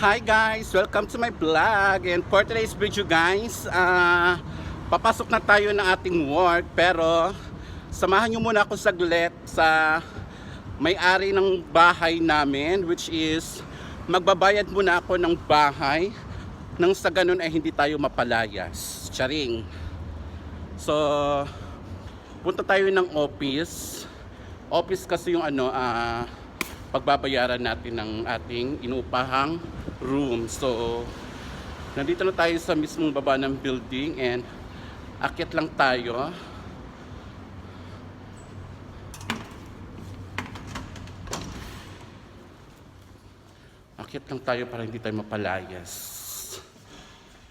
Hi guys! Welcome to my vlog and for today's video guys ah papasok na tayo ng ating work pero samahan nyo muna ako saglit sa may-ari ng bahay namin which is magbabayad muna ako ng bahay nang sa ganun ay hindi tayo mapalayas. Charing! So, punta tayo ng office. Office kasi yung ano, ah, pagbabayaran natin ng ating inupahang room. So, nandito na tayo sa mismong baba ng building and akit lang tayo. Akit lang tayo para hindi tayo mapalayas.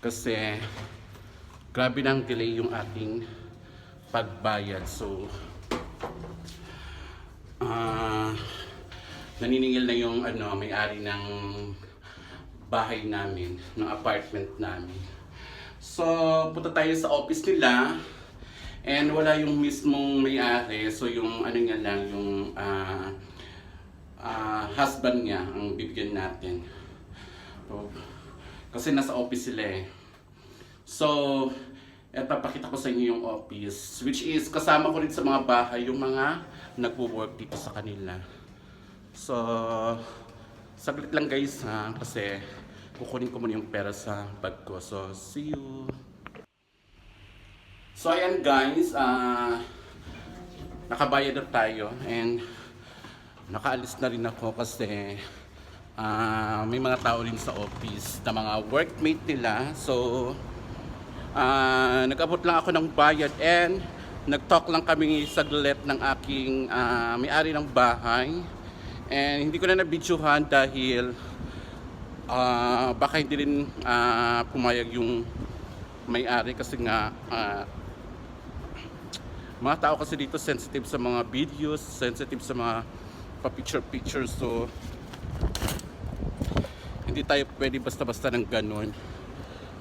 Kasi, grabe nang delay yung ating pagbayad. So, ah, naniningil na yung ano, may-ari ng bahay namin, ng apartment namin. So, punta tayo sa office nila and wala yung mismong may-ari. So, yung ano nga lang, yung ah, ah, husband niya ang bibigyan natin. So, kasi nasa office sila eh. So, eto pakita ko sa inyo yung office which is kasama ko rin sa mga bahay yung mga nagwo-work dito sa kanila. So, saglit lang guys ha kasi kukunin ko muna yung pera sa bag ko. So, see you. So, ayan guys, ah nakabayad na tayo and nakaalis na rin ako kasi ah, may mga tao rin sa office na mga workmate nila. So, ah nag-abot lang ako ng bayad and nag-talk lang kami saglit ng aking ah, may-ari ng bahay. And hindi ko na nabidyohan dahil ah, baka hindi rin ah, pumayag yung may-ari kasi nga ah, mga tao kasi dito sensitive sa mga videos, sensitive sa mga pa-picture-picture. So, hindi tayo pwede basta-basta ng ganun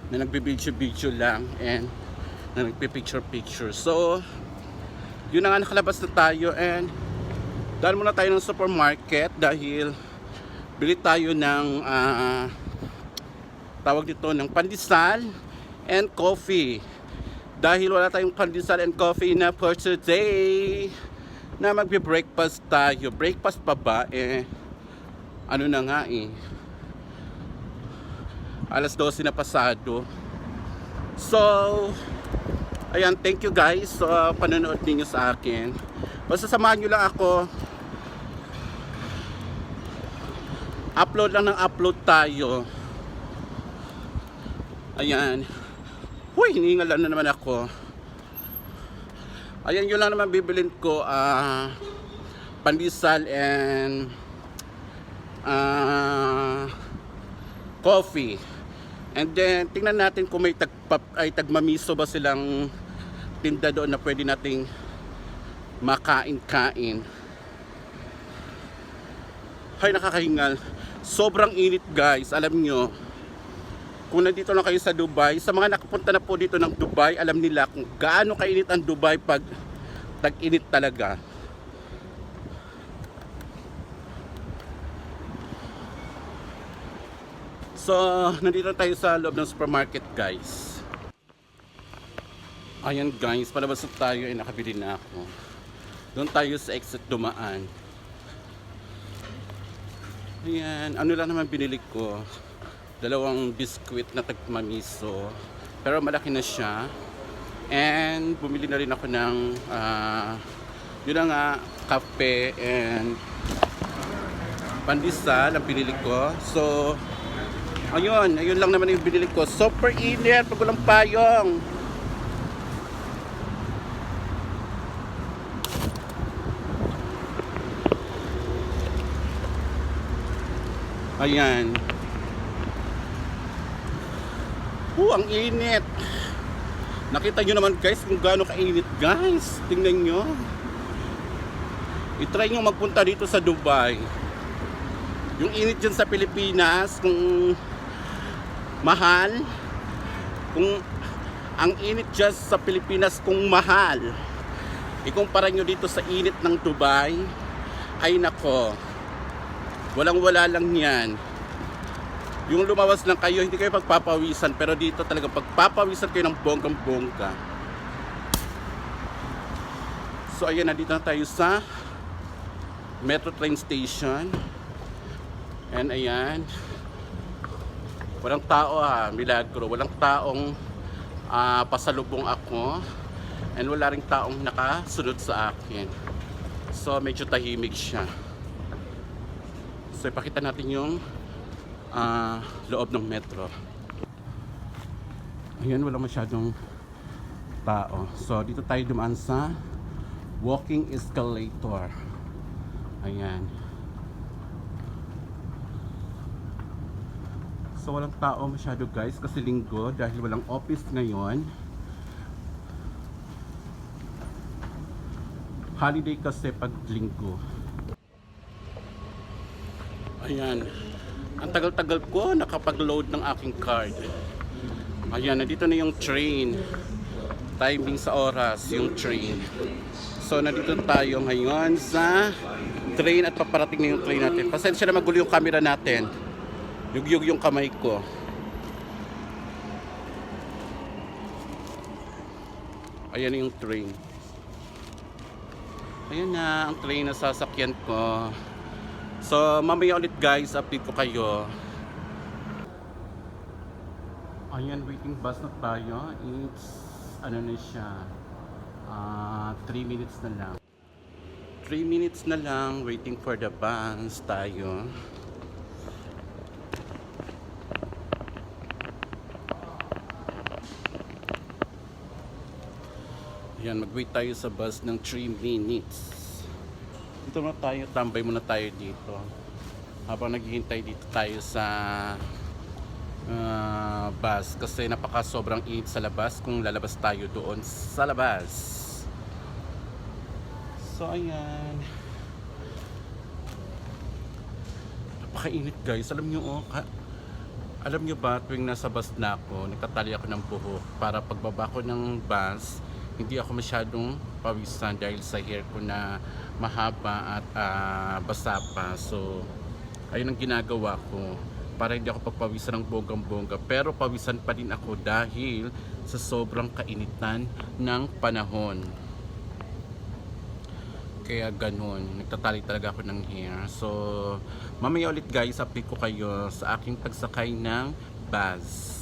na nagbe-video-video lang and na nagpe-picture-picture. So, yun na nga nakalabas na tayo and dahil muna tayo ng supermarket dahil bili tayo ng ah, tawag dito ng pandesal and coffee. Dahil wala tayong pandesal and coffee na for today na magbe-breakfast tayo. Breakfast pa ba? Eh, ano na nga eh. Alas 12 na pasado. So, ayan, thank you guys sa panonood ninyo sa akin. Basta samahan nyo lang ako. Upload lang ng upload tayo. Ayan. Huy, hiningalan na naman ako. Ayan, yun lang naman bibilin ko. ah pandesal and ah coffee. And then, tingnan natin kung may tagpap, ay tagmamiso ba silang tinda doon na pwede nating makain-kain. Hay, nakakahingal. Sobrang init guys, alam nyo. Kung nandito lang kayo sa Dubai, sa mga nakapunta na po dito ng Dubai, alam nila kung gaano kainit ang Dubai pag tag-init talaga. So, nandito tayo sa loob ng supermarket, guys. Ayan, guys, palabas tayo ay nakabili na ako. Doon tayo sa exit dumaan. Ayan, ano lang naman binili ko? Dalawang biskwit na tagmamiso. Pero malaki na siya. And bumili na rin ako ng ah, yun na nga, kape and pandesal ang pinili ko. So, Ayun, ayun lang naman yung binili ko. Super init, pag walang payong. Ayan. Uh, ang init. Nakita nyo naman guys kung gaano kainit guys. Tingnan nyo. I-try nyo magpunta dito sa Dubai. Yung init dyan sa Pilipinas, kung mahal, kung ang init dyan sa Pilipinas kung mahal, ikumpara nyo dito sa init ng Dubai, ay nako, walang wala lang yan. Yung lumawas lang kayo, hindi kayo pagpapawisan. Pero dito talaga pagpapawisan kayo ng bonggang-bongga. So ayan, nandito na tayo sa Metro Train Station. And ayan. Walang tao ah, milagro. Walang taong ah, pasalubong ako. And wala ring taong nakasunod sa akin. So medyo tahimik siya. So ipakita natin yung ah, loob ng metro. Ayan, wala masyadong tao. So dito tayo dumaan sa walking escalator. Ayan. So walang tao masyado guys kasi linggo dahil walang office ngayon. Holiday kasi pag linggo. Ayan. Ang tagal-tagal ko nakapag-load ng aking card. Ayan, nandito na yung train. Timing sa oras, yung train. So, nandito tayo ngayon sa train at paparating na yung train natin. Pasensya na magulo yung camera natin. Yugyug yung kamay ko. Ayan yung train. Ayan na ang train na sasakyan ko. So, mamaya ulit guys, update ko kayo. Ayan, waiting bus na tayo. It's, ano na siya, 3 minutes na lang. 3 minutes na lang, waiting for the bus tayo. Ayan, mag-wait tayo sa bus ng 3 minutes. Dito na tayo, tambay muna tayo dito. Habang naghihintay dito tayo sa ah, bus kasi napaka sobrang init sa labas kung lalabas tayo doon sa labas. So ayan. Napakainit guys. Alam nyo oh, alam nyo ba tuwing nasa bus na ako, nagtatali ako ng buhok para pagbaba ko ng bus, hindi ako masyadong pawisan dahil sa hair ko na mahaba at ah, basa pa. So, ayun ang ginagawa ko para hindi ako pagpawisan ng bonggang-bongga. Pero pawisan pa din ako dahil sa sobrang kainitan ng panahon. Kaya ganun, nagtatali talaga ako ng hair. So, mamaya ulit guys, update ko kayo sa aking pagsakay ng bus.